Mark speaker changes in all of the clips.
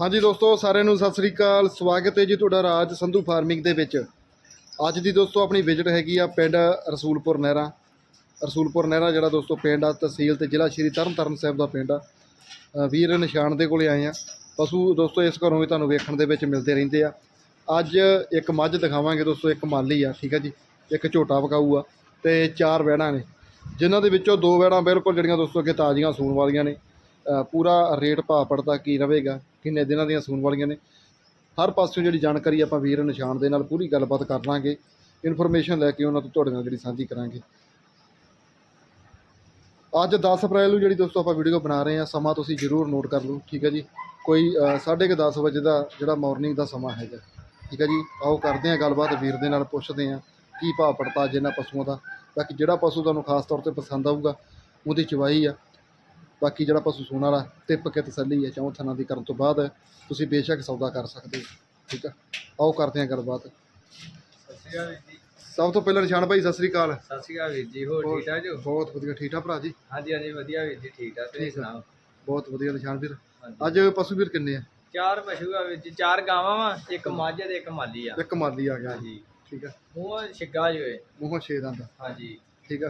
Speaker 1: ਹਾਂਜੀ ਦੋਸਤੋ, ਸਾਰਿਆਂ ਨੂੰ ਸਤਿ ਸ੍ਰੀ ਅਕਾਲ। ਸਵਾਗਤ ਹੈ ਜੀ ਤੁਹਾਡਾ ਰਾਜ ਸੰਧੂ ਫਾਰਮਿੰਗ ਦੇ ਵਿੱਚ। ਅੱਜ ਦੀ ਦੋਸਤੋ, ਆਪਣੀ ਵਿਜ਼ਿਟ ਹੈਗੀ ਆ ਪਿੰਡ ਰਸੂਲਪੁਰ ਨਹਿਰਾ। ਰਸੂਲਪੁਰ ਨਹਿਰਾ ਜਿਹੜਾ ਦੋਸਤੋ, ਪਿੰਡ ਆ, ਤਹਿਸੀਲ ਤੇ ਜ਼ਿਲ੍ਹਾ ਸ਼੍ਰੀ ਤਰਨਤਾਰਨ ਸਾਹਿਬ ਦਾ ਪਿੰਡ ਆ। ਵੀਰ ਨਿਸ਼ਾਨ ਦੇ ਕੋਲੇ ਆਏ ਆ। ਪਸ਼ੂ ਦੋਸਤੋ, ਇਸ ਘਰੋਂ ਵੀ ਤੁਹਾਨੂੰ ਵੇਖਣ ਦੇ ਵਿੱਚ ਮਿਲਦੇ ਰਹਿੰਦੇ ਆ। ਅੱਜ ਇੱਕ ਮੱਝ ਦਿਖਾਵਾਂਗੇ ਦੋਸਤੋ, ਇੱਕ ਮਾਲੀ ਆ, ਠੀਕ ਆ ਜੀ? ਇੱਕ ਝੋਟਾ ਵਕਾਊ ਆ ਤੇ ਚਾਰ ਵਹਿੜਾਂ ਨੇ। ਜਿਨ੍ਹਾਂ ਦੇ ਵਿੱਚੋਂ ਦੋ ਵਹਿੜਾਂ ਬਿਲਕੁਲ ਜਿਹੜੀਆਂ ਦੋਸਤੋ ਕਿ ਤਾਜ਼ੀਆਂ ਸੂਣ ਵਾਲੀਆਂ ਨੇ। ਪੂਰਾ ਰੇਟ ਭਾਅ ਪੜਦਾ ਕੀ ਰਹੇਗਾ ਕਿੰਨੇ ਦਿਨਾਂ ਦੀਆਂ ਸੂਣ ਵਾਲੀਆਂ ਨੇ। ਹਰ ਪਾਸਿਓਂ ਜਿਹੜੀ ਜਾਣਕਾਰੀ ਆਪਾਂ ਵੀਰ ਨਿਸ਼ਾਨ ਦੇ ਨਾਲ ਪੂਰੀ ਗੱਲਬਾਤ ਕਰ ਲਾਂਗੇ। ਇਨਫੋਰਮੇਸ਼ਨ ਲੈ ਕੇ ਉਹਨਾਂ ਤੋਂ ਤੁਹਾਡੇ ਨਾਲ ਜਿਹੜੀ ਸਾਂਝੀ ਕਰਾਂਗੇ। ਅੱਜ 10 ਅਪ੍ਰੈਲ ਨੂੰ ਜਿਹੜੀ ਦੋਸਤੋ ਆਪਾਂ ਵੀਡੀਓ ਬਣਾ ਰਹੇ ਹਾਂ ਸਮਾਂ ਤੁਸੀਂ ਜ਼ਰੂਰ ਨੋਟ ਕਰ ਲਓ ਠੀਕ ਹੈ ਜੀ। ਕੋਈ ਅ, ਸਾਢੇ ਕੁ 10 ਵਜੇ ਦਾ ਜਿਹੜਾ ਮਾਰਨਿੰਗ ਦਾ ਸਮਾਂ ਹੈਗਾ ਠੀਕ ਹੈ ਜੀ। ਆਓ ਕਰਦੇ ਹਾਂ ਗੱਲਬਾਤ ਵੀਰ ਦੇ ਨਾਲ ਪੁੱਛਦੇ ਹਾਂ ਕੀ ਭਾਅ ਪੜਤਾ ਜਿਨ੍ਹਾਂ ਪਸ਼ੂਆਂ ਦਾ। ਬਾਕੀ ਜਿਹੜਾ ਪਸ਼ੂ ਤੁਹਾਨੂੰ ਖਾਸ ਤੌਰ ਤੇ ਪਸੰਦ ਆਊਗਾ ਉਹਦੀ ਚਵਾਈ ਆ। ਬਾਕੀ ਜਿਹੜਾ ਪਸ਼ੂ ਸੂਣ ਵਾਲਾ ਟਿੱਪ ਕੇ ਤਸੱਲੀ ਹੈ ਚੌਂ ਥਾਂ ਦੀ ਕਰਨ ਤੋਂ ਬਾਅਦ ਤੁਸੀਂ ਬੇਸ਼ੱਕ ਸੌਦਾ ਕਰ ਸਕਦੇ ਹੋ। ਠੀਕ ਆ? ਆਓ ਕਰਦੇ ਹਾਂ ਗੱਲਬਾਤ।
Speaker 2: ਸਤਿ ਸ਼੍ਰੀ ਅਕਾਲ ਵੀਰ ਜੀ
Speaker 1: ਸਭ ਤੋਂ ਪਹਿਲਾਂ ਨਿਸ਼ਾਨ ਭਾਈ ਸਤਿ ਸ੍ਰੀ ਅਕਾਲ।
Speaker 2: ਸਤਿ ਸ਼੍ਰੀ ਅਕਾਲ ਵੀਰ ਜੀ ਹੋਰ ਠੀਕ ਠਾਕ ਜੋ?
Speaker 1: ਬਹੁਤ ਵਧੀਆ ਠੀਕ ਠਾਕ ਭਰਾ ਜੀ?
Speaker 2: ਹਾਂਜੀ ਹਾਂਜੀ ਵਧੀਆ ਵੀਰ ਜੀ ਠੀਕ ਠਾਕ। ਤੁਸੀਂ
Speaker 1: ਠੀਕ ਆ।
Speaker 2: ਸੁਣਾਓ?
Speaker 1: ਬਹੁਤ ਵਧੀਆ ਨਿਸ਼ਾਨ ਵੀਰ।
Speaker 2: ਹਾਂਜੀ।
Speaker 1: ਅੱਜ ਪਸ਼ੂ ਵੀਰ ਕਿੰਨੇ ਆ?
Speaker 2: ਚਾਰ ਪਸ਼ੂ ਆ ਵੀਰ ਜੀ ਚਾਰ ਗਾਵਾਂ ਵਾ ਇੱਕ ਮੱਝ ਤੇ ਇੱਕ ਮਾਲੀ ਆ।
Speaker 1: ਇੱਕ ਮਾਲੀ ਆ ਗਿਆ।
Speaker 2: ਹਾਂਜੀ।
Speaker 1: ਠੀਕ ਆ।
Speaker 2: ਮੂੰਹ ਛਿੱਗਾ ਜੋ
Speaker 1: ਮੂੰਹੋਂ ਛੇ ਦੰਦ। ਆ,
Speaker 2: ਹਾਂਜੀ।
Speaker 1: ਠੀਕ ਆ।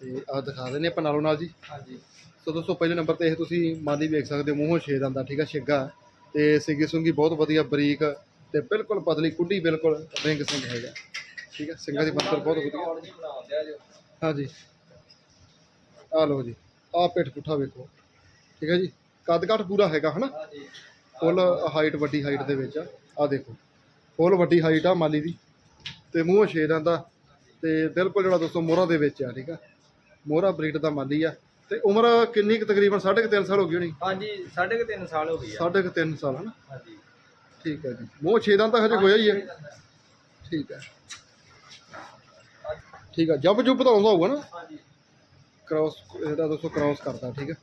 Speaker 1: ਤੇ ਆ ਦਿਖਾ ਦਿੰਦੇ ਆਪਾਂ ਨਾਲੋਂ ਨਾਲ ਜੀ।
Speaker 2: ਹਾਂਜੀ।
Speaker 1: ਸੋ ਦੋਸਤੋ, ਪਹਿਲੇ ਨੰਬਰ ਤੇ ਇਹ ਤੁਸੀਂ ਮਾਲੀ ਵੇਖ ਸਕਦੇ ਹੋ, ਮੂੰਹੋਂ ਛੇਦ ਦੰਦ ਠੀਕ ਆ, ਛਿੱਗਾ। ਤੇ ਸਿੰਗੀ ਸੁੰਗੀ ਬਹੁਤ ਵਧੀਆ ਬਰੀਕ ਤੇ ਬਿਲਕੁਲ ਪਤਲੀ, ਕੁੰਡੀ ਬਿਲਕੁਲ ਰਿੰਗ ਸਿੰਘ ਹੈਗਾ, ਠੀਕ ਆ ਸਿੰਘਾਂ ਦੀ ਬੰਤਰ ਬਹੁਤ ਵਧੀਆ। ਹਾਂਜੀ। ਆ ਲਓ ਜੀ, ਆ ਪਿੱਠ ਪੁੱਠਾ ਵੇਖੋ, ਠੀਕ ਹੈ ਜੀ ਕੱਦ ਕਾਠ ਪੂਰਾ ਹੈਗਾ, ਹਨਾ?
Speaker 2: ਹਾਂਜੀ
Speaker 1: ਫੁੱਲ ਹਾਈਟ, ਵੱਡੀ ਹਾਈਟ ਦੇ ਵਿੱਚ ਆ ਦੇਖੋ, ਫੁੱਲ ਵੱਡੀ ਹਾਈਟ ਆ ਮਾਲੀ ਦੀ, ਤੇ ਮੂੰਹ ਛੇ ਦਾ ਤੇ ਬਿਲਕੁਲ ਜਿਹੜਾ ਦੋਸਤੋ ਮੋਹਰਾ ਦੇ ਵਿੱਚ ਆ, ਠੀਕ ਆ, ਮੋਹਰਾ ਬਰੀਡ ਦਾ ਮਾਲੀ ਆ ਤੇ ਉਮਰ ਕਿੰਨੀ ਕੁ ਤਕਰੀਬਨ? 3.5 ਸਾਲ ਹੋ ਗਈ ਹੋਣੀ।
Speaker 2: ਹਾਂਜੀ ਸਾਢੇ ਕੁ ਤਿੰਨ ਸਾਲ ਹੋ ਗਏ ਆ।
Speaker 1: 3.5 ਸਾਲ ਹਨਾ?
Speaker 2: ਹਾਂਜੀ।
Speaker 1: ਠੀਕ ਹੈ ਜੀ। ਮੂੰਹ ਛੇ ਦਾ ਤਾਂ ਹਜੇ ਹੋਇਆ ਹੀ ਹੈ। ਠੀਕ ਹੈ। ਠੀਕ ਜੱਬ ਜੁਬ ਤਾਂ ਆਉਂਦਾ ਹੋਊਗਾ ਨਾ?
Speaker 2: ਹਾਂਜੀ।
Speaker 1: ਕ੍ਰਾਸ ਇਹਦਾ ਦੋਸਤੋ ਕ੍ਰਾਸ ਕਰਦਾ ਠੀਕ ਹੈ।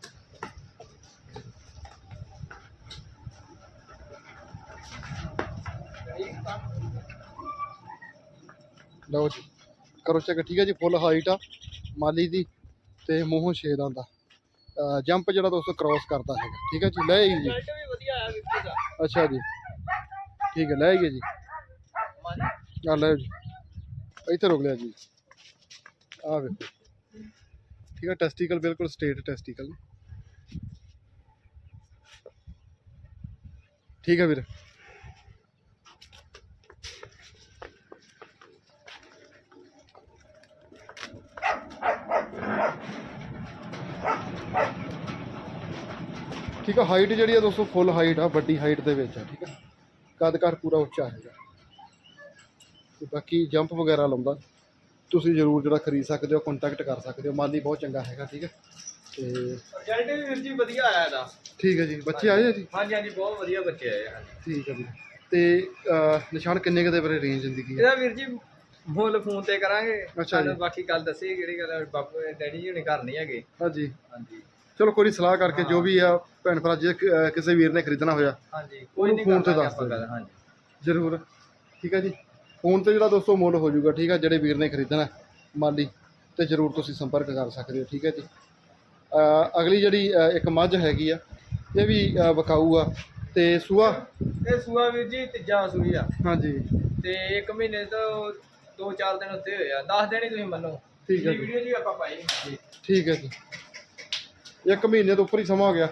Speaker 1: ਲਓ ਜੀ। ਕਰੋ ਚੈੱਕ ਠੀਕ ਹੈ ਜੀ ਫੁੱਲ ਹਾਈਟ ਆ। ਮਾਲੀ ਦੀ ਤੇ ਮੂੰਹੋਂ ਛੇ ਦਾ ਦਾ ਜੰਪ ਜਿਹੜਾ ਦੋਸਤੋ ਕ੍ਰਾਸ ਕਰਦਾ ਹੈਗਾ। ਠੀਕ ਹੈ ਜੀ? ਲੈ ਜੀ।
Speaker 2: ਰਿਜ਼ਲਟ ਵੀ ਵਧੀਆ ਆਇਆ ਵੀਰ ਜੀ ਦਾ।
Speaker 1: ਅੱਛਾ ਜੀ। ਠੀਕ ਹੈ ਲੈ ਆਈਏ ਜੀ। ਆ ਲੈ ਜੀ। ਇੱਥੇ ਰੁਕ ਲਿਆ ਜੀ। ਆ ਵੇਖੋ। ਠੀਕ ਹੈ ਟੈਸਟੀਕਲ ਬਿਲਕੁਲ ਸਟੇਟ ਟੈਸਟੀਕਲ ਠੀਕ ਹੈ ਵੀਰ। ਠੀਕ ਹੈ ਹਾਈਟ ਜਿਹੜੀ ਆ ਦੋਸਤੋ ਫੁੱਲ ਹਾਈਟ ਆ ਵੱਡੀ ਹਾਈਟ ਦੇ ਵਿੱਚ ਆ ਠੀਕ ਹੈ ਕੱਦ ਕਾਰ ਪੂਰਾ ਉੱਚਾ ਹੈਗਾ। ਤੇ ਬਾਕੀ ਜੰਪ ਵਗੈਰਾ ਲਾਉਂਦਾ। ਤੁਸੀਂ ਜ਼ਰੂਰ ਜਿਹੜਾ ਖਰੀਦ ਸਕਦੇ ਹੋ ਕੰਟੈਕਟ ਕਰ ਸਕਦੇ ਹੋ। ਮਾਲੀ ਬਹੁਤ ਚੰਗਾ ਹੈਗਾ ਠੀਕ ਹੈ ਤੇ
Speaker 2: ਰਿਜ਼ਲਟ ਵੀ ਵੀਰ ਜੀ ਵਧੀਆ ਆਇਆ ਦਾ
Speaker 1: ਠੀਕ ਹੈ ਜੀ ਬੱਚੇ ਆਏ ਆ ਜੀ?
Speaker 2: ਹਾਂਜੀ ਹਾਂਜੀ ਬਹੁਤ ਵਧੀਆ ਬੱਚੇ ਆਏ ਆ
Speaker 1: ਠੀਕ ਹੈ ਜੀ। ਤੇ ਨਿਸ਼ਾਨ ਕਿੰਨੇ ਕੁ ਦੇ ਬਾਰੇ ਰੇਂਜ ਜ਼ਿੰਦਗੀ ਹੈ
Speaker 2: ਇਹਦਾ ਵੀਰ ਜੀ ਮੁੱਲ ਫੋਨ ਤੇ ਕਰਾਂਗੇ।
Speaker 1: ਅੱਛਾ।
Speaker 2: ਬਾਕੀ ਗੱਲ ਦੱਸੀ ਕਿਹੜੀ ਗੱਲ ਬਾਪੂ ਡੈਡੀ ਜੀ ਹੁਣੇ ਘਰ ਨਹੀਂ ਹੈਗੇ।
Speaker 1: ਹਾਂਜੀ।
Speaker 2: ਹਾਂਜੀ।
Speaker 1: ਚਲੋ ਕੋਈ ਨੀ, ਸਲਾਹ ਕਰਕੇ ਜੋ ਵੀ ਆ ਭੈਣ ਭਰਾ ਜੇ ਕ- ਅਹ, ਕਿਸੇ ਵੀਰ ਨੇ ਖਰੀਦਣਾ ਹੋਇਆ
Speaker 2: ਹਾਂਜੀ ਕੋਈ ਨਹੀਂ
Speaker 1: ਫੋਨ ਤੇ ਦੱਸ ਦਿਓ।
Speaker 2: ਹਾਂਜੀ।
Speaker 1: ਜ਼ਰੂਰ। ਠੀਕ ਹੈ ਜੀ? ਫੋਨ ਤੇ ਜਿਹੜਾ ਦੋਸਤੋ ਮੁੱਲ ਹੋ ਜਾਊਗਾ ਠੀਕ ਹੈ ਜਿਹੜੇ ਵੀਰ ਨੇ ਖਰੀਦਣਾ ਮਾਲੀ ਤੇ ਜ਼ਰੂਰ ਤੁਸੀਂ ਸੰਪਰਕ ਕਰ ਸਕਦੇ ਹੋ ਠੀਕ ਹੈ ਜੀ? ਅਹ ਅਗਲੀ ਜਿਹੜੀ ਅਹ ਇੱਕ ਮੱਝ ਹੈਗੀ ਆ ਇਹ ਵੀ ਅਹ ਵਿਕਾਊ ਆ ਤੇ ਸੂਆ?
Speaker 2: ਇਹ ਸੂਆ ਵੀਰ ਜੀ ਤੀਜਾ ਸੂਈ ਆ।
Speaker 1: ਹਾਂਜੀ।
Speaker 2: ਤੇ ਇੱਕ ਮਹੀਨੇ ਤੋਂ ਦੋ ਚਾਰ ਦਿਨ ਉੱਤੇ ਹੋਏ ਆ। 10 ਦਿਨ ਹੀ ਤੁਸੀਂ ਮੰਨੋ।
Speaker 1: ਠੀਕ ਹੈ ਜੀ।
Speaker 2: ਵੀਡੀਓ ਜੀ ਆਪਾਂ ਪਾਈ।
Speaker 1: ਠੀਕ ਹੈ ਜੀ। ਇੱਕ ਮਹੀਨੇ ਤੋਂ ਉੱਪਰ ਹੀ ਸਮਾਂ ਹੋ ਗਿਆ।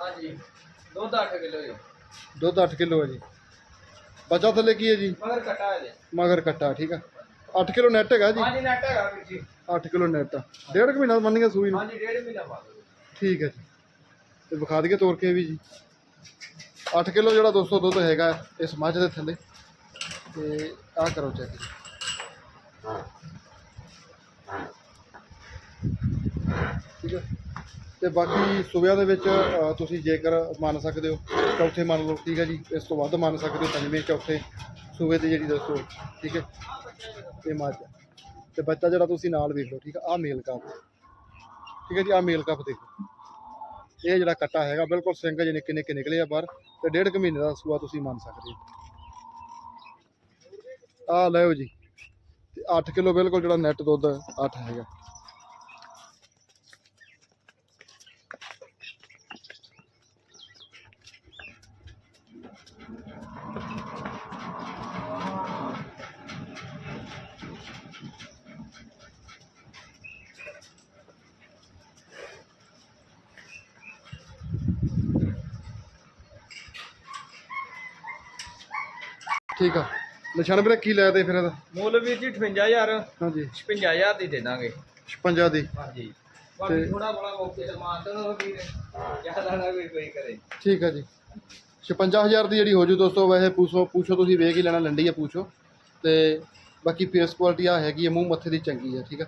Speaker 2: ਹਾਂਜੀ। ਦੁੱਧ 8 ਕਿਲੋ ਜੀ।
Speaker 1: ਦੁੱਧ 8 ਕਿਲੋ ਹੈ ਜੀ। ਬੱਚਾ ਥੱਲੇ ਕੀ ਹੈ ਜੀ?
Speaker 2: ਮਗਰ ਕਟਾ ਹੈ ਜੀ।
Speaker 1: ਮਗਰ ਕੱਟਾ ਠੀਕ ਆ। 8 ਕਿਲੋ ਨੈਟ ਹੈਗਾ ਜੀ?
Speaker 2: ਹਾਂਜੀ ਨੈਟ ਹੈਗਾ ਵੀਰ ਜੀ।
Speaker 1: 8 ਕਿਲੋ ਨੈਟ। ਡੇਢ ਕੁ ਮਹੀਨਾ ਮੰਨੀਏ ਸੂਈ ਨੂੰ।
Speaker 2: ਹਾਂਜੀ ਡੇਢ ਮਹੀਨਾ ਬਾਅਦ
Speaker 1: ਠੀਕ ਹੈ ਜੀ। ਤੇ ਵਿਖਾ ਦਈਏ ਤੋਰ ਕੇ ਵੀ ਜੀ। 8 ਕਿਲੋ ਜਿਹੜਾ 200 ਦੁੱਧ ਹੈਗਾ ਇਸ ਮੱਝ ਦੇ ਥੱਲੇ। ਤੇ ਆਹ ਕਰੋ ਚੈੱਕ ਠੀਕ ਹੈ। ਤੇ ਬਾਕੀ ਸੂਬਿਆਂ ਦੇ ਵਿੱਚ ਅ, ਤੁਸੀਂ ਜੇਕਰ ਮੰਨ ਸਕਦੇ ਹੋ ਚੌਥੇ ਮੰਨ ਲਓ ਠੀਕ ਹੈ ਜੀ ਇਸ ਤੋਂ ਵੱਧ ਮੰਨ ਸਕਦੇ ਹੋ ਪੰਜਵੇਂ ਚੌਥੇ ਸੂਬੇ ਦੀ ਜਿਹੜੀ ਦੱਸੋ ਠੀਕ ਹੈ ਇਹ ਮੱਝ ਹੈ। ਤੇ ਬੱਚਾ ਜਿਹੜਾ ਤੁਸੀਂ ਨਾਲ ਵੇਖ ਲਓ ਠੀਕ ਹੈ ਆਹ ਮੇਲ ਕੱਪ। ਠੀਕ ਹੈ ਜੀ ਆਹ ਮੇਲ ਕੱਪ ਦੇਖੋ। ਇਹ ਜਿਹੜਾ ਕੱਟਾ ਹੈਗਾ ਬਿਲਕੁਲ ਸਿੰਘ ਜਿਹੇ ਨਿੱਕੇ ਨਿੱਕੇ ਨਿਕਲੇ ਆ ਬਾਹਰ ਤੇ ਡੇਢ ਕੁ ਮਹੀਨੇ ਦਾ ਸੂਆ ਤੁਸੀਂ ਮੰਨ ਸਕਦੇ ਹੋ। ਆਹ ਲਿਓ ਜੀ ਤੇ 8 ਕਿਲੋ ਬਿਲਕੁਲ ਜਿਹੜਾ ਨੈਟ ਦੁੱਧ 8 ਹੈਗਾ। ਠੀਕ ਆ। ਨਿਸ਼ਾਨ ਵੀਰੇ ਕੀ ਲੈ ਦੇ ਫਿਰ ਇਹਦਾ?
Speaker 2: ਮੁੱਲ ਵੀਰ ਜੀ 58000
Speaker 1: ਹਾਂਜੀ।
Speaker 2: 56000 ਦੀ ਦੇ ਦਾਂਗੇ।
Speaker 1: 56 ਦੀ।
Speaker 2: ਹਾਂਜੀ। ਬਾਕੀ
Speaker 1: ਤੇ-
Speaker 2: ਥੋੜਾ ਬੜਾ ਮੌਕੇ ਤੇ ਮਾਰ ਦੇਣਾ ਵੀਰ। ਜ਼ਿਆਦਾ ਨਾ ਕੋਈ ਕੋਈ ਕਰੇ।
Speaker 1: ਠੀਕ ਆ ਜੀ। 56000 ਦੀ ਜਿਹੜੀ ਹੋ ਜੂ ਦੋਸਤੋ ਵੈਸੇ ਪੁੱਛੋ ਪੁੱਛੋ ਤੁਸੀਂ ਵੇਖ ਹੀ ਲੈਣਾ ਲੰਡੀ ਆ ਪੁੱਛੋ। ਤੇ ਬਾਕੀ ਫੇਸ ਕੁਆਲਿਟੀ ਆ ਹੈਗੀ ਹੈ ਮੂੰਹ ਮੱਥੇ ਦੀ ਚੰਗੀ ਹੈ ਠੀਕ ਆ।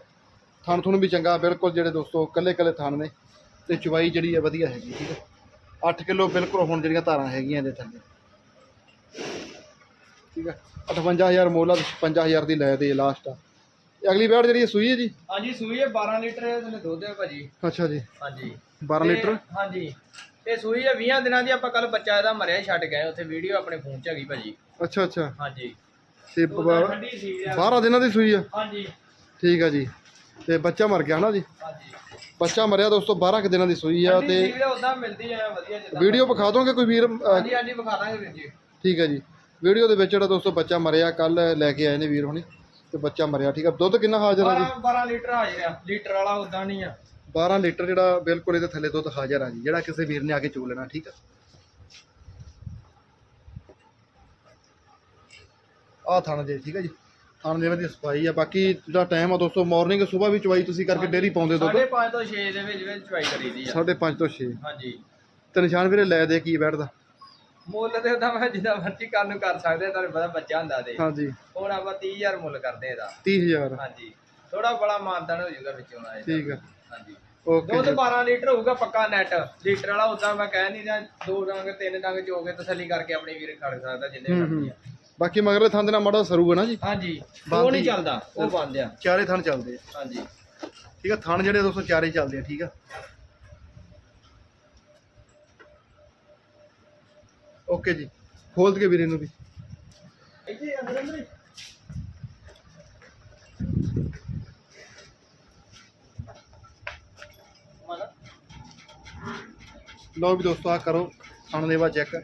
Speaker 1: ਥਣ ਥੁਣ ਵੀ ਚੰਗਾ ਬਿਲਕੁਲ ਜਿਹੜੇ ਦੋਸਤੋ ਕੱਲੇ ਕੱਲੇ ਥਣ ਨੇ। ਤੇ ਚਵਾਈ ਜਿਹੜੀ ਹੈ ਵਧੀਆ ਹੈਗੀ ਠੀਕ ਹੈ 8 ਕਿਲੋ ਬਿਲਕੁਲ ਹੁਣ ਜਿਹੜੀਆਂ ਧਾਰਾਂ ਹੈਗੀਆਂ ਇਹਦੇ ਥੱਲੇ। ਠੀਕ ਹੈ 58000 ਮੋਲਾ 55000 ਦੀ ਲੈ ਦੇ ਲਾਸਟ ਆ। ਇਹ ਅਗਲੀ ਬੈੜ ਜਿਹੜੀ ਹੈ ਸੂਈ ਹੈ ਜੀ?
Speaker 2: ਹਾਂਜੀ ਸੂਈ ਹੈ 12 ਲੀਟਰ ਇਹਦੇ ਦੁੱਧ ਹੈ ਭਾਜੀ।
Speaker 1: ਅੱਛਾ ਜੀ।
Speaker 2: ਹਾਂਜੀ।
Speaker 1: 12
Speaker 2: ਤੇ-
Speaker 1: ਲੀਟਰ?
Speaker 2: ਹਾਂਜੀ। ਇਹ ਸੂਈ ਹੈ 20 ਦਿਨਾਂ ਦੀ ਆਪਾਂ ਕੱਲ ਬੱਚਾ ਇਹਦਾ ਮਰਿਆ ਛੱਡ ਗਏ ਉੱਥੇ ਵੀਡੀਓ ਆਪਣੇ ਫੋਨ 'ਚ ਹੈਗੀ ਭਾਜੀ।
Speaker 1: ਅੱਛਾ ਅੱਛਾ।
Speaker 2: ਹਾਂਜੀ।
Speaker 1: ਤੇ
Speaker 2: ਉਹਦਾ ਠੰਡੀ ਸੀ
Speaker 1: 12 ਦਿਨਾਂ ਦੀ ਸੂਈ ਆ?
Speaker 2: ਹਾਂਜੀ।
Speaker 1: ਠੀਕ ਆ ਜੀ। ਤੇ ਬੱਚਾ ਮਰ ਗਿਆ ਨਾ ਜੀ?
Speaker 2: ਹਾਂਜੀ।
Speaker 1: ਬੱਚਾ ਮਰਿਆ ਦੋਸਤੋ 12 ਕੁ ਦਿਨਾਂ ਦੀ ਸੂਈ ਆ ਤੇ
Speaker 2: ਉਦਾਂ ਮਿਲਦੀ ਵਧੀਆ ਜਿੱਦਾਂ।
Speaker 1: ਵੀਡੀਓ ਵਿਖਾ ਦੋਗੇ ਕੋਈ ਵੀਰ?
Speaker 2: ਹਾਂਜੀ ਹਾਂਜੀ ਵਿਖਾ ਦਾਂਗੇ ਵੀਰ ਜੀ।
Speaker 1: ਠੀਕ ਹੈ ਜੀ। ਵੀਡੀਓ ਦੇ ਵਿੱਚ ਜਿਹੜਾ ਦੋਸਤੋ ਬੱਚਾ ਮਰਿਆ ਕੱਲ ਲੈ ਕੇ ਆਏ ਨੇ ਵੀਰ ਹੁਣੀ ਤੇ ਬੱਚਾ ਮਰਿਆ ਠੀਕ ਆ? ਦੁੱਧ ਕਿੰਨਾ ਹਾਜ਼ਰ ਆ ਜੀ?
Speaker 2: 12 12 ਲੀਟਰ ਹਾਜ਼ਰ ਆ। ਲੀਟਰ ਵਾਲਾ ਉਦਾਂ ਨਹੀਂ ਆ।
Speaker 1: 12 ਲੀਟਰ ਜਿਹੜਾ ਬਿਲਕੁਲ ਇਹਦੇ ਥੱਲੇ ਦੁੱਧ ਹਾਜ਼ਰ ਆ ਜੀ ਜਿਹੜਾ ਕਿਸੇ ਵੀਰ ਨੇ ਆ ਕੇ ਚੋ ਲੈਣਾ ਠੀਕ ਆ? ਆ ਥਣ ਜੇ ਠੀਕ ਆ ਜੀ? ਥਣ ਦੇ ਦੀ ਸਫ਼ਾਈ ਆ ਬਾਕੀ ਜਿਹੜਾ ਟਾਈਮ ਆ ਦੋਸਤੋ ਮਾਰਨਿੰਗ ਸਵੇਰ ਵੀ ਚਵਾਈ ਤੁਸੀਂ ਕਰਕੇ ਡੇਰੀ ਪਾਉਂਦੇ ਦੁੱਧ।
Speaker 2: 5.5 ਤੋਂ 6 ਦੇ ਵਿੱਚ ਵਿੱਚ ਚਵਾਈ ਕਰੀਦੀ ਆ।
Speaker 1: 5.5 ਤੋਂ 6
Speaker 2: ਹਾਂਜੀ।
Speaker 1: ਤੇ ਨਿਸ਼ਾਨ ਵੀਰੇ ਲੈ ਦੇ ਕੀ ਬੈਠਦਾ?
Speaker 2: ਮੁੱਲ ਤੇ ਉਹਦਾ ਮੈਂ ਜਿੱਦਾਂ ਮਰਜ਼ੀ ਕਰਨ ਨੂੰ ਕਰ ਸਕਦੇ ਆ, ਤੁਹਾਨੂੰ ਪਤਾ ਬੱਚਾ ਹੁੰਦਾ ਤੇ।
Speaker 1: ਹਾਂਜੀ।
Speaker 2: ਹੁਣ ਆਪਾਂ 30000 ਮੁੱਲ ਕਰਦੇ ਇਹਦਾ।
Speaker 1: 30000
Speaker 2: ਹਾਂਜੀ। ਥੋੜਾ ਬੜਾ ਮਾਨਦਾਨ ਹੋ ਜਾਊਗਾ ਵਿੱਚੋਂ ਆਏ
Speaker 1: ਠੀਕ ਆ।
Speaker 2: ਹਾਂਜੀ।
Speaker 1: ਓਕੇ
Speaker 2: ਦੁੱਧ
Speaker 1: ਜੀ।
Speaker 2: 12 ਲੀਟਰ ਹੋਊਗਾ ਪੱਕਾ ਨੈਟ ਲੀਟਰ ਵਾਲਾ ਉਦਾਂ ਮੈਂ ਕਹਿ ਨਹੀਂ ਰਿਹਾ ਦੋ ਡੰਗ ਤਿੰਨ ਡੰਗ ਚੋ ਕੇ ਤਸੱਲੀ ਕਰਕੇ ਆਪਣੀ ਵੀਰ ਖੜ ਸਕਦਾ ਜਿੰਨੇ ਮਰਜ਼ੀ ਆ।
Speaker 1: ਬਾਕੀ ਮਗਰਲੇ ਥਾਂ ਦੇ ਨਾਲ ਮਾੜਾ ਸਰੂਗਾ ਨਾ ਜੀ?
Speaker 2: ਹਾਂਜੀ। ਉਹ ਨਹੀਂ ਚੱਲਦਾ ਉਹ ਬੰਦ ਆ।
Speaker 1: ਚਾਰੇ ਥਣ ਚੱਲਦੇ ਆ।
Speaker 2: ਹਾਂਜੀ।
Speaker 1: ਠੀਕ ਆ ਥਣ ਜਿਹੜੇ ਦੋਸਤੋ ਚਾਰੇ ਚੱਲਦੇ ਆ ਠੀਕ ਆ? ਓਕੇ ਜੀ। ਖੋਲ ਕੇ ਵੀਰੇ ਨੂੰ ਵੀ।
Speaker 2: ਇੱਥੇ ਅੰਦਰ ਅੰਦਰ
Speaker 1: ਲਓ ਵੀ ਦੋਸਤੋ ਆ ਕਰੋ ਥਣ ਦੇਵਾ ਚੈੱਕ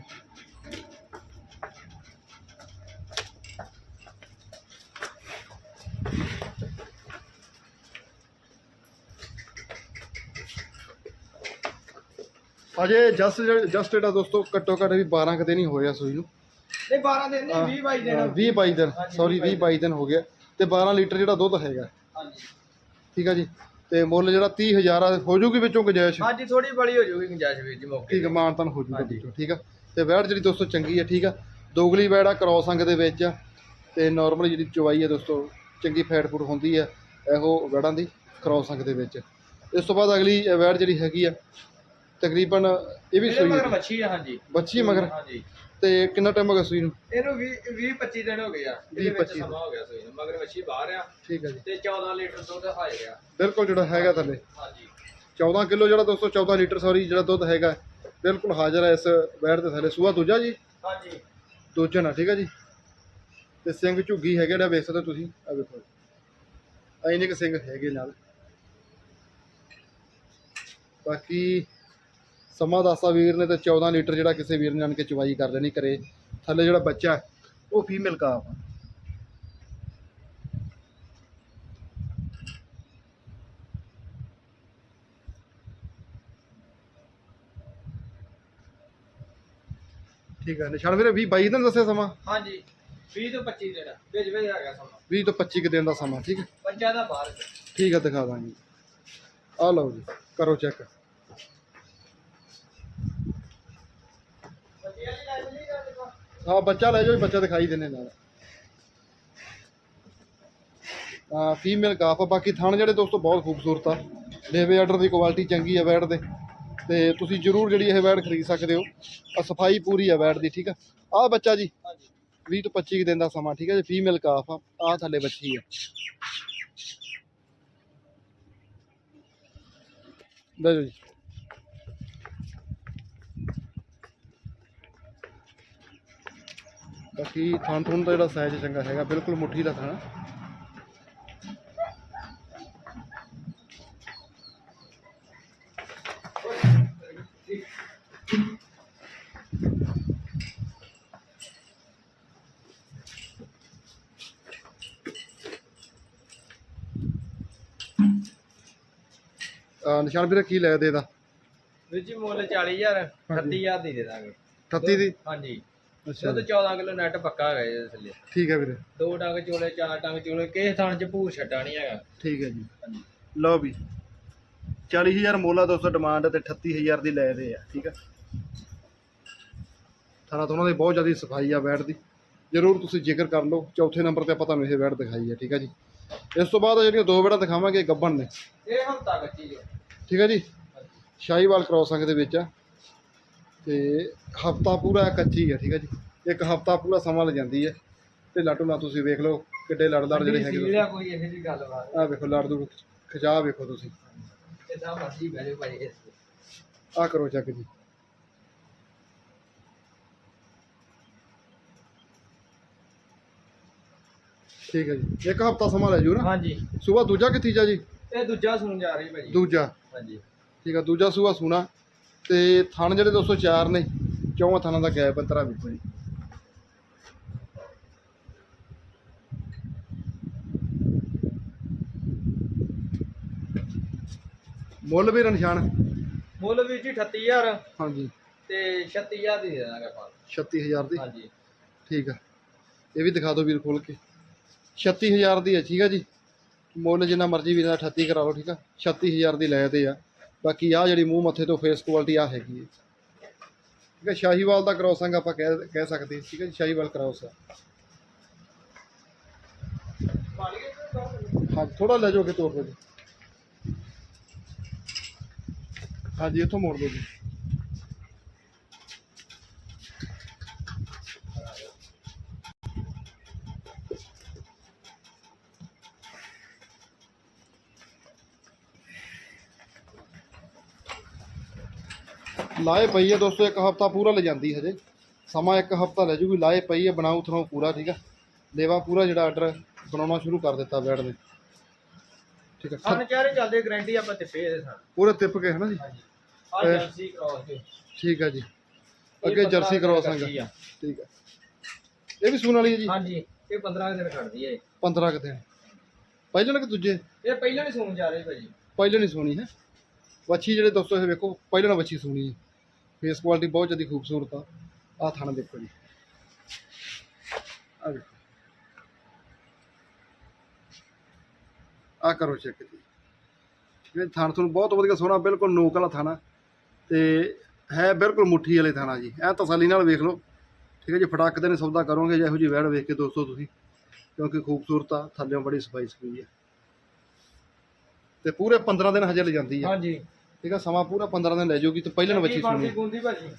Speaker 1: ਅਜੇ ਜਸਟ ਜਸਟ ਜਿਹੜਾ ਦੋਸਤੋ ਘੱਟੋ ਘੱਟ ਵੀ 12 ਕਦੇ ਨਹੀਂ ਹੋਇਆ ਸੂਈ ਨੂੰ।
Speaker 2: ਨਹੀਂ 12 ਦਿਨ ਨਹੀਂ 20 22 ਦਿਨ।
Speaker 1: 20 22 ਦਿਨ
Speaker 2: ਹਾਂਜੀ,
Speaker 1: ਸੌਰੀ 20 22 ਦਿਨ ਹੋ ਗਿਆ। ਤੇ 12 ਲੀਟਰ ਜਿਹੜਾ ਦੁੱਧ ਹੈਗਾ।
Speaker 2: ਹਾਂਜੀ।
Speaker 1: ਠੀਕ ਆ ਜੀ। ਤੇ ਮੁੱਲ ਜਿਹੜਾ 30000 ਆ ਹੋ ਜੂਗੀ ਵਿੱਚੋਂ ਗੁੰਜਾਇਸ਼?
Speaker 2: ਹਾਂਜੀ ਥੋੜੀ ਬੜੀ ਹੋ ਜਾਊਗੀ ਗੁੰਜਾਇਸ਼ ਵੀਰ ਜੀ ਮੌਕੇ
Speaker 1: ਠੀਕ ਆ ਮਾਨਤਨ ਹੋ ਜੂਗਾ
Speaker 2: ਹਾਂਜੀ।
Speaker 1: ਵਿੱਚੋਂ ਠੀਕ ਆ। ਤੇ ਵੈੜ ਜਿਹੜੀ ਦੋਸਤੋ ਚੰਗੀ ਆ ਠੀਕ ਆ। ਦੋਗਲੀ ਵੈੜ ਆ ਕ੍ਰੋਸ ਅੰਗ ਦੇ ਵਿੱਚ ਆ। ਤੇ ਨਾਰਮਲ ਜਿਹੜੀ ਚਵਾਈ ਆ ਦੋਸਤੋ ਚੰਗੀ ਫੈਟ ਫੂਟ ਹੁੰਦੀ ਆ ਇਹੋ ਵੈੜਾਂ ਦੀ ਕ੍ਰੋਸ ਅੰਗ ਦੇ ਵਿੱਚ। ਇਸ ਤੋਂ ਬਾਅਦ ਅਗਲੀ ਵੈੜ ਜਿਹੜੀ ਹੈਗੀ ਆ ਤਕਰੀਬਨ ਇਹ ਵੀ
Speaker 2: ਇਹਦੇ
Speaker 1: ਸੂਈ
Speaker 2: ਮਗਰ। ਵੱਛੀ ਆ ਹਾਂਜੀ।
Speaker 1: ਬੱਚੀ ਮਗਰ?
Speaker 2: ਹਾਂਜੀ।
Speaker 1: ਤੇ ਕਿੰਨਾ ਟਾਈਮ ਹੋ ਗਿਆ ਸੂਈ ਨੂੰ?
Speaker 2: ਇਹਨੂੰ 20 20 25 ਦਿਨ ਹੋ ਗਏ ਆ। ਇਹਦੇ ਵਿੱਚ
Speaker 1: 25
Speaker 2: ਸਮਾਂ ਹੋ ਗਿਆ ਸੋਈ ਨੂੰ। ਮਗਰ ਵੱਛੀ ਬਾਹਰ ਆ
Speaker 1: ਠੀਕ ਆ ਜੀ।
Speaker 2: ਤੇ 14 ਲੀਟਰ ਦੁੱਧ ਹਾਜ਼ਰ ਆ।
Speaker 1: ਬਿਲਕੁਲ ਜਿਹੜਾ ਹੈਗਾ ਥੱਲੇ।
Speaker 2: ਹਾਂਜੀ।
Speaker 1: 14 ਕਿਲੋ ਜਿਹੜਾ ਦੋਸਤੋ 14 ਲੀਟਰ ਸੌਰੀ ਜਿਹੜਾ ਦੁੱਧ ਹੈਗਾ ਬਿਲਕੁਲ ਹਾਜ਼ਰ ਹੈ ਇਸ ਵੈੜ ਦੇ ਥੱਲੇ। ਸੂਆ ਦੂਜਾ ਜੀ?
Speaker 2: ਹਾਂਜੀ।
Speaker 1: ਦੂਜਾ ਨਾ ਠੀਕ ਹੈ ਜੀ? ਤੇ ਸਿੰਘ ਝੁੱਗੀ ਹੈਗੇ ਜਿਹੜਾ ਵੇਖ ਸਕਦੇ ਹੋ ਤੁਸੀਂ? ਆ ਵੇਖੋ ਐਨੇ ਕਿ ਸਿੰਘ ਹੈਗੇ ਨਾਲ। ਬਾਕੀ ਸਮਾਂ ਦੱਸਾ ਵੀਰ ਨੇ ਤੇ 14 ਲੀਟਰ ਜਿਹੜਾ ਕਿਸੇ ਵੀਰ ਨੇ ਜਾਣ ਕੇ ਚਵਾਈ ਕਰ ਲੈਣੀ ਕਰੇ ਥੱਲੇ ਜਿਹੜਾ ਬੱਚਾ ਉਹ ਫੀਮੇਲ ਕਾਫ ਆ ਠੀਕ ਹੈ ਨਿਸ਼ਾਨ ਵੀਰੇ 20 22 ਦਿਨ ਦੱਸਿਆ ਸਮਾਂ?
Speaker 2: ਹਾਂਜੀ 20 ਤੋਂ 25 ਦਿਨ। ਵਿੱਚ ਵਿੱਚ ਆ ਗਿਆ ਸਮਾਂ।
Speaker 1: 20 ਤੋਂ 25 ਕੁ ਦਿਨ ਦਾ ਸਮਾਂ ਠੀਕ ਹੈ?
Speaker 2: ਬੱਚਾ ਦਾ ਬਾਹਰ
Speaker 1: ਠੀਕ ਹੈ ਦਿਖਾ ਦਾਂਗੇ। ਆ ਲਓ ਜੀ ਕਰੋ ਚੈੱਕ
Speaker 2: ਬੱਚੇ ਵਾਲੀ ਲਾਈਵ ਨਹੀਂ ਕਰਦੇ ਕੋ
Speaker 1: ਹਾਂ ਬੱਚਾ ਲੈ ਜਾਓ ਜੀ, ਬੱਚਾ ਦਿਖਾਈ ਦਿੰਨੇ ਨਾਲ। ਆ ਫੀਮੇਲ ਕਾਫ ਆ ਬਾਕੀ ਥਣ ਜਿਹੜੇ ਦੋਸਤੋ ਬਹੁਤ ਖੂਬਸੂਰਤ ਆ। ਲੇਵੇ ਆਰਡਰ ਦੀ ਕੁਆਲਿਟੀ ਚੰਗੀ ਆ ਵੈੜ ਦੇ। ਤੇ ਤੁਸੀਂ ਜਰੂਰ ਜਿਹੜੀ ਇਹ ਵੈੜ ਖਰੀਦ ਸਕਦੇ ਹੋ। ਆ ਸਫ਼ਾਈ ਪੂਰੀ ਆ ਵੈੜ ਦੀ ਠੀਕ ਆ? ਆ ਬੱਚਾ ਜੀ
Speaker 2: ਹਾਂਜੀ
Speaker 1: 20 ਤੋਂ 25 ਕੁ ਦਿਨ ਦਾ ਸਮਾਂ ਠੀਕ ਆ ਜੀ? ਫੀਮੇਲ ਕਾਫ ਆ ਆ ਥੱਲੇ ਬੱਚੀ ਆ। ਲੈ ਜਾਓ ਜੀ। ਬਾਕੀ ਥਣ ਥਣ ਦਾ ਜਿਹੜਾ ਸਾਈਜ਼ ਚੰਗਾ ਹੈਗਾ ਬਿਲਕੁਲ ਮੁੱਠੀ ਦਾ ਥਣ ਨਿਸ਼ਾਨ ਵੀਰੇ ਕੀ ਲੈ ਦੇ ਦਾ
Speaker 2: ਵੀਰ ਜੀ ਮੁੱਲ 40000 38000 ਦੀ ਦੇ ਦਾਂਗੇ।
Speaker 1: 38 ਦੀ?
Speaker 2: ਹਾਂਜੀ।
Speaker 1: ਅੱਛਾ।
Speaker 2: ਦੁੱਧ 14 ਕਿਲੋ ਨੈਟ ਪੱਕਾ ਹੈਗਾ ਇਹਦੇ ਥੱਲੇ।
Speaker 1: ਠੀਕ ਹੈ ਵੀਰੇ।
Speaker 2: ਦੋ ਡੰਗ ਚੋਲੇ ਚਾਰ ਡੰਗ ਚੋਲੇ ਕਿਸੇ ਥਾਂ 'ਚ ਭੂਰ ਛੱਡਾ ਨਹੀਂ ਹੈਗਾ।
Speaker 1: ਠੀਕ ਹੈ ਜੀ।
Speaker 2: ਹਾਂਜੀ।
Speaker 1: ਲਓ ਵੀ 40000 ਮੋਲਾ ਦੋਸਤੋ ਡਿਮਾਂਡ ਤੇ 38000 ਦੀ ਲੈ ਰਹੇ ਆ ਠੀਕ ਆ ਥਾਣਾ ਤੋਂ ਉਹਨਾਂ ਦੀ ਬਹੁਤ ਜ਼ਿਆਦਾ ਸਫ਼ਾਈ ਆ ਬੈਡ ਦੀ। ਜ਼ਰੂਰ ਤੁਸੀਂ ਜ਼ਿਕਰ ਕਰ ਲਓ ਚੌਥੇ ਨੰਬਰ ਤੇ ਆਪਾਂ ਤੁਹਾਨੂੰ ਇਹ ਬੈਡ ਦਿਖਾਈ ਹੈ ਠੀਕ ਆ ਜੀ। ਇਸ ਤੋਂ ਬਾਅਦ ਜਿਹੜੀਆਂ ਦੋ ਬੈਡਾਂ ਦਿਖਾਵਾਂਗੇ ਗੱਬਣ ਨੇ।
Speaker 2: ਇਹ ਹਫਤਾ ਕੱਚੀ ਜੋ।
Speaker 1: ਠੀਕ ਆ ਜੀ। ਸ਼ਾਹੀਵਾਲ ਕ੍ਰੋਸਿੰਗ ਦੇ ਵਿੱਚ ਆ। ਤੇ ਹਫਤਾ ਪੂਰਾ ਕੱਚੀ ਹੈ ਠੀਕ ਆ ਜੀ। ਇੱਕ ਹਫਤਾ ਪੂਰਾ ਸਮਾਂ ਲੈ ਜਾਂਦੀ ਹੈ ਤੇ ਲਾਟੂ ਨਾ ਤੁਸੀਂ ਵੇਖ ਲਓ ਕਿੱਡੇ ਲੜ ਲੜ ਜਿਹੜੇ ਹੈਗੇ
Speaker 2: ਸੀਲਿਆ ਕੋਈ ਇਹੋ ਜਿਹੀ ਗੱਲਬਾਤ
Speaker 1: ਆ ਵੇਖੋ ਲੜ ਦੂ ਖਜਾ ਵੇਖੋ ਤੁਸੀਂ।
Speaker 2: ਜਿੱਦਾਂ ਮਰਜ਼ੀ ਬਹਿ ਜਾਓ ਭਾਈ ਇਸ
Speaker 1: ਆ ਕਰੋ ਚੈੱਕ ਜੀ। ਠੀਕ ਹੈ ਜੀ। ਇੱਕ ਹਫਤਾ ਸਮਾਂ ਲੈ ਜੂ ਨਾ।
Speaker 2: ਹਾਂਜੀ।
Speaker 1: ਸੂਆ ਦੂਜਾ ਕਿ ਤੀਜਾ ਜੀ?
Speaker 2: ਇਹ ਦੂਜਾ ਸੁਣ ਜਾ ਰਹੀ ਭਾਜੀ
Speaker 1: ਦੂਜਾ।
Speaker 2: ਹਾਂਜੀ।
Speaker 1: ਠੀਕ ਆ ਦੂਜਾ ਸੂਆ ਸੂਣਾ। ਤੇ ਥਣ ਜਿਹੜੇ 204 ਨੇ ਚੌਵਾਂ ਥਣਾਂ ਦਾ ਗੈਪ ਅੰਤਰਾ ਵੇਖੋ ਜੀ ਮੁੱਲ ਵੀ ਨਿਸ਼ਾਨ
Speaker 2: ਮੁੱਲ ਵੀ ਜੀ 38000
Speaker 1: ਹਾਂਜੀ।
Speaker 2: ਤੇ 36000 ਦੀ ਦੇ ਦਾਂਗੇ ਆਪਾਂ।
Speaker 1: 36000 ਦੀ?
Speaker 2: ਹਾਂਜੀ।
Speaker 1: ਠੀਕ ਆ। ਇਹ ਵੀ ਦਿਖਾ ਦਿਓ ਵੀਰ ਖੋਲ ਕੇ। 36000 ਦੀ ਹੈ ਠੀਕ ਆ ਜੀ। ਮੁੱਲ ਜਿੰਨਾ ਮਰਜ਼ੀ ਵੀਰ ਦਾ 38 ਕਰਾ ਲਓ ਠੀਕ ਆ। 36000 ਦੀ ਲੈ ਤੇ ਆ। ਬਾਕੀ ਆ ਜਿਹੜੀ ਮੂੰਹ ਮੱਥੇ ਤੋਂ ਫੇਸ ਕੁਆਲਿਟੀ ਆ ਹੈਗੀ ਹੈ। ਠੀਕ ਹੈ, ਸ਼ਾਹੀਵਾਲ ਦਾ ਕ੍ਰੋਸਿੰਗ ਆਪਾਂ ਕਹਿ ਕਹਿ ਸਕਦੇ ਠੀਕ ਹੈ ਜੀ, ਸ਼ਾਹੀਵਾਲ ਕ੍ਰੋਸ ਆ। ਹਾਂ ਥੋੜਾ ਲੈ ਜਾਓ ਕਿ ਤੋਰ ਦਿਓ ਜੀ। ਹਾਂਜੀ, ਇੱਥੋਂ ਮੋੜ ਦਿਓ ਜੀ। ਲਾਏ ਪਈ ਹੈ ਦੋਸਤੋ ਇੱਕ ਹਫਤਾ ਪੂਰਾ ਲੈ ਜਾਂਦੀ ਹਜੇ। ਸਮਾਂ ਇੱਕ ਹਫਤਾ ਲੈ ਜੂਗੀ ਲਾਏ ਪਈ ਹੈ ਬਣਾਉ ਥਰੋਂ ਪੂਰਾ ਠੀਕ ਆ ਲੇਵਾ ਪੂਰਾ ਜਿਹੜਾ ਆਰਡਰ ਬਣਾਉਣਾ ਸ਼ੁਰੂ ਕਰ ਦਿੱਤਾ ਬੈਡ ਨੇ। ਠੀਕ ਆ
Speaker 2: ਸਾਨੂੰ ਚਾਰੇ ਚੱਲਦੇ ਗਾਰੰਟੀ ਆਪਾਂ ਤੇ ਫੇਰ ਦੇ ਸਾਨੂੰ
Speaker 1: ਪੂਰੇ ਤਿਪ ਕੇ ਹਨਾ ਜੀ?
Speaker 2: ਆ ਜਰਸੀ ਕ੍ਰਾਸ ਦੇ।
Speaker 1: ਠੀਕ ਆ ਜੀ। ਅੱਗੇ
Speaker 2: 15
Speaker 1: ਜਰਸੀ
Speaker 2: ਆ।
Speaker 1: ਠੀਕ ਆ ਇਹ ਵੀ ਸੂਣ ਵਾਲੀ ਹੈ ਜੀ?
Speaker 2: ਹਾਂਜੀ ਇਹ 15 ਕੁ ਦਿਨ ਖੜਦੀ ਹੈ
Speaker 1: 15 ਕੁ ਦਿਨ। ਪਹਿਲਾਂ ਕਿ ਦੂਜੇ?
Speaker 2: ਇਹ ਪਹਿਲਾਂ ਨਹੀਂ ਸੁਣ ਜਾ ਰਹੀ ਭਾਜੀ।
Speaker 1: ਪਹਿਲਾਂ ਨਹੀਂ ਸੋਣੀ ਹੈ। ਵੱਛੀ ਜਿਹੜੇ ਦੋਸਤੋ ਇਹ ਵੇਖੋ ਪਹਿਲਾਂ ਵੱਛੀ ਸੋਣੀ ਹੈ। ਫੇਸ ਕੁਆਲਿਟੀ ਬਹੁਤ ਜ਼ਿਆਦਾ ਖੂਬਸੂਰਤ ਆ। ਆ ਥਣ ਦੇਖੋ ਜੀ। ਆ ਵੇਖੋ ਆ ਕਰੋ ਚੈੱਕ ਜੀ। ਇਹ ਥਣ ਤੁਹਾਨੂੰ ਬਹੁਤ ਵਧੀਆ ਸੋਹਣਾ, ਬਿਲਕੁਲ ਨੋਕ ਵਾਲਾ ਥਾਣਾ। ਤੇ ਹੈ ਬਿਲਕੁਲ ਮੁੱਠੀ ਵਾਲੇ ਥਾਣਾ ਜੀ। ਐ ਤਸੱਲੀ ਨਾਲ ਵੇਖ ਲਓ। ਠੀਕ ਹੈ ਜੀ ਫਟਾਕਦੇ ਨੇ ਸੌਦਾ ਕਰੋਗੇ ਜੇ ਇਹੋ ਜੀ ਵੈੜ ਵੇਖ ਕੇ ਦੋਸਤੋ ਤੁਸੀਂ। ਕਿਉਂਕਿ ਖੂਬਸੂਰਤ ਆ ਥੱਲੇੋਂ ਬੜੀ ਸਫ਼ਾਈ ਸਫ਼ਾਈ ਆ। ਤੇ ਪੂਰੇ 15 ਦਿਨ ਹਜੇ ਲੈ ਜਾਂਦੀ ਹੈ
Speaker 2: ਹਾਂਜੀ।
Speaker 1: ਠੀਕ ਆ ਸਮਾਂ ਪੂਰਾ 15 ਦਿਨ ਲੈ ਜਾਊਗੀ ਤੇ ਪਹਿਲਾਂ ਬੱਚੀ ਸੁਣੀ
Speaker 2: ਗੁੰਦੀ ਭਾਜੀ।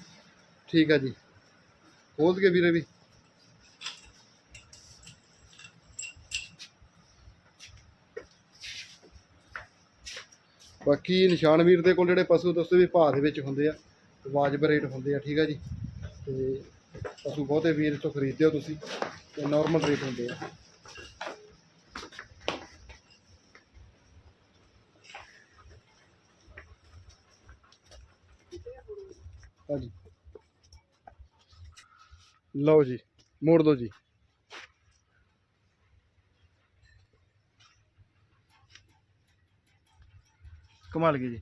Speaker 1: ਠੀਕ ਆ ਜੀ। ਖੋਲ ਕੇ ਵੀਰੇ ਵੀ। ਬਾਕੀ ਨਿਸ਼ਾਨ ਵੀਰ ਦੇ ਕੋਲ ਜਿਹੜੇ ਪਸ਼ੂ ਦੋਸਤੋ ਵੀ ਭਾਅ ਦੇ ਵਿੱਚ ਹੁੰਦੇ ਆ ਵਾਜਬ ਰੇਟ ਹੁੰਦੇ ਆ ਠੀਕ ਆ ਜੀ। ਤੇ ਪਸ਼ੂ ਬਹੁਤੇ ਵੀਰ ਤੋਂ ਖਰੀਦਦੇ ਹੋ ਤੁਸੀਂ ਤੇ ਨਾਰਮਲ ਰੇਟ ਹੁੰਦੇ ਆ ਹਾਂਜੀ ਲਓ ਜੀ, ਮੋੜ ਦਿਓ ਜੀ। ਕਮਾਲ ਗਈ ਜੀ।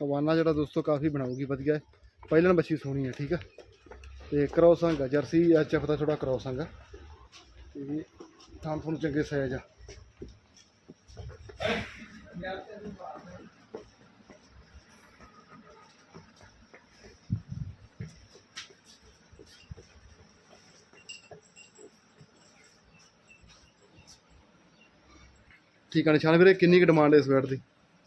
Speaker 1: ਹਵਾਨਾ ਜਿਹੜਾ ਦੋਸਤੋ ਕਾਫੀ ਬਣਾਉਗੀ ਵਧੀਆ ਹੈ। ਪਹਿਲਾਂ ਬੱਚੀ ਸੋਹਣੀ ਹੈ, ਠੀਕ ਹੈ। ਤੇ ਕ੍ਰੋਸਿੰਗ ਆ ਜਰਸੀ ਐਚ ਐਫ ਦਾ ਥੋੜਾ ਕ੍ਰੋਸਿੰਗ ਆ ਤੇ ਥਾਂ ਤੁਹਾਨੂੰ ਚੰਗੇ ਸਾਈਜ਼ ਆ। ਠੀਕ ਆ ਨਿਸ਼ਾਨ ਵੀਰੇ ਕਿੰਨੀ ਕੁ ਡਿਮਾਂਡ ਹੈ ਇਸ ਬੈਟ ਦੀ?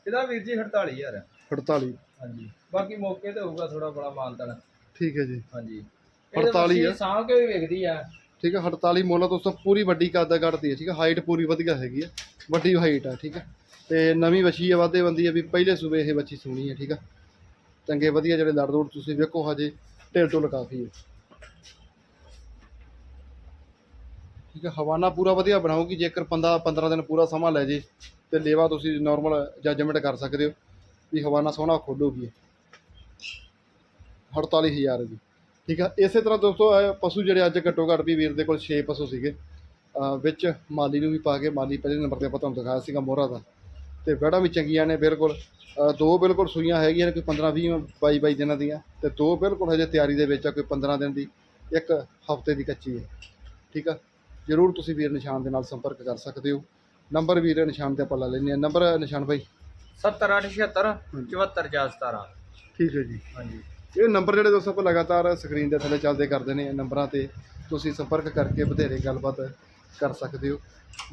Speaker 2: ਇਹਦਾ ਵੀਰ ਜੀ 48000 ਹੈ।
Speaker 1: 48
Speaker 2: ਹਾਂਜੀ। ਬਾਕੀ ਮੌਕੇ ਤੇ ਹੋਊਗਾ ਥੋੜਾ ਬੜਾ ਮਾਨਤਨ
Speaker 1: ਠੀਕ ਹੈ ਜੀ।
Speaker 2: ਹਾਂਜੀ।
Speaker 1: 48 ਆ।
Speaker 2: ਸਾਹ ਕੇ ਵੀ ਵੇਖਦੀ ਆ।
Speaker 1: ਠੀਕ ਹੈ 48 ਮੋਲਾ ਦੋਸਤੋ ਪੂਰੀ ਵੱਡੀ ਕੱਦ ਕੱਢਦੀ ਹੈ ਠੀਕ ਹੈ ਹਾਈਟ ਪੂਰੀ ਵਧੀਆ ਹੈਗੀ ਹੈ ਵੱਡੀ ਹਾਈਟ ਆ ਠੀਕ ਹੈ ਤੇ ਨਵੀਂ ਵੱਛੀ ਹੈ ਵਾਧੇ ਬੰਦੀ ਹੈ ਵੀ ਪਹਿਲੇ ਸੂਬੇ ਇਹ ਵੱਛੀ ਸੋਹਣੀ ਹੈ ਠੀਕ ਹੈ ਚੰਗੇ ਵਧੀਆ ਜਿਹੜੇ ਲੜ ਦੌੜ ਤੁਸੀਂ ਵੇਖੋ ਹਜੇ ਢਿੱਲ ਢੁੱਲ ਕਾਫੀ ਹੈ ਠੀਕ ਹੈ, ਹਵਾਨਾ ਪੂਰਾ ਵਧੀਆ ਬਣਾਉਗੀ ਜੇਕਰ ਬੰਦਾ 15 ਦਿਨ ਪੂਰਾ ਸਮਾਂ ਲੈ ਜੇ, ਤੇ ਲੇਵਾ ਤੁਸੀਂ ਨਾਰਮਲ ਜੱਜਮੈਂਟ ਕਰ ਸਕਦੇ ਹੋ ਵੀ ਹਵਾਨਾ ਸੋਹਣਾ ਖੋਲੂਗੀ। 48000 ਜੀ ਠੀਕ ਆ ਇਸੇ ਤਰ੍ਹਾਂ ਦੋਸਤੋ ਪਸ਼ੂ ਜਿਹੜੇ ਅੱਜ ਘੱਟੋ ਘੱਟ ਵੀ ਵੀਰ ਦੇ ਕੋਲ 6 ਪਸ਼ੂ ਸੀਗੇ ਵਿੱਚ ਮਾਲੀ ਨੂੰ ਵੀ ਪਾ ਕੇ, ਮਾਲੀ ਪਹਿਲੇ ਨੰਬਰ ਤੇ ਆਪਾਂ ਤੁਹਾਨੂੰ ਦਿਖਾਇਆ ਸੀਗਾ ਮੋਹਰਾ ਦਾ। ਤੇ ਵੜਾ ਵੀ ਚੰਗੀਆਂ ਨੇ ਬਿਲਕੁਲ ਦੋ ਬਿਲਕੁਲ ਸੂਈਆਂ ਹੈਗੀਆਂ ਨੇ, ਕੋਈ 15 20 22 22 ਦਿਨਾਂ ਦੀਆਂ, ਤੇ ਦੋ ਬਿਲਕੁਲ ਹਜੇ ਤਿਆਰੀ ਦੇ ਵਿੱਚ ਆ, ਕੋਈ 15 ਦਿਨ ਦੀ, ਇੱਕ ਹਫ਼ਤੇ ਦੀ ਕੱਚੀ ਹੈ। ਠੀਕ ਆ ਜਰੂਰ ਤੁਸੀਂ ਵੀਰ ਨਿਸ਼ਾਨ ਦੇ ਨਾਲ ਸੰਪਰਕ ਕਰ ਸਕਦੇ ਹੋ। ਨੰਬਰ ਵੀਰ ਨਿਸ਼ਾਨ ਤੇ ਆਪਾਂ ਲਾ ਲੈਂਦੇ ਹਾਂ। ਨੰਬਰ ਨਿਸ਼ਾਨ ਭਾਈ
Speaker 2: 7876 7417
Speaker 1: ਠੀਕ ਹੈ ਜੀ।
Speaker 2: ਹਾਂਜੀ।
Speaker 1: ਇਹ ਨੰਬਰ ਜਿਹੜੇ ਦੋਸਤੋ ਆਪਾਂ ਲਗਾਤਾਰ ਸਕਰੀਨ ਦੇ ਥੱਲੇ ਚੱਲਦੇ ਕਰਦੇ ਨੇ ਨੰਬਰਾਂ ਤੇ ਤੁਸੀਂ ਸੰਪਰਕ ਕਰਕੇ ਵਧੇਰੇ ਗੱਲਬਾਤ ਕਰ ਸਕਦੇ ਹੋ।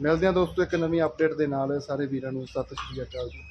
Speaker 1: ਮਿਲਦੇ ਹਾਂ ਦੋਸਤੋ ਇੱਕ ਨਵੀਂ ਅਪਡੇਟ ਦੇ ਨਾਲ। ਸਾਰੇ ਵੀਰਾਂ ਨੂੰ ਸਤਿ ਸ਼੍ਰੀ ਅਕਾਲ ਜੀ।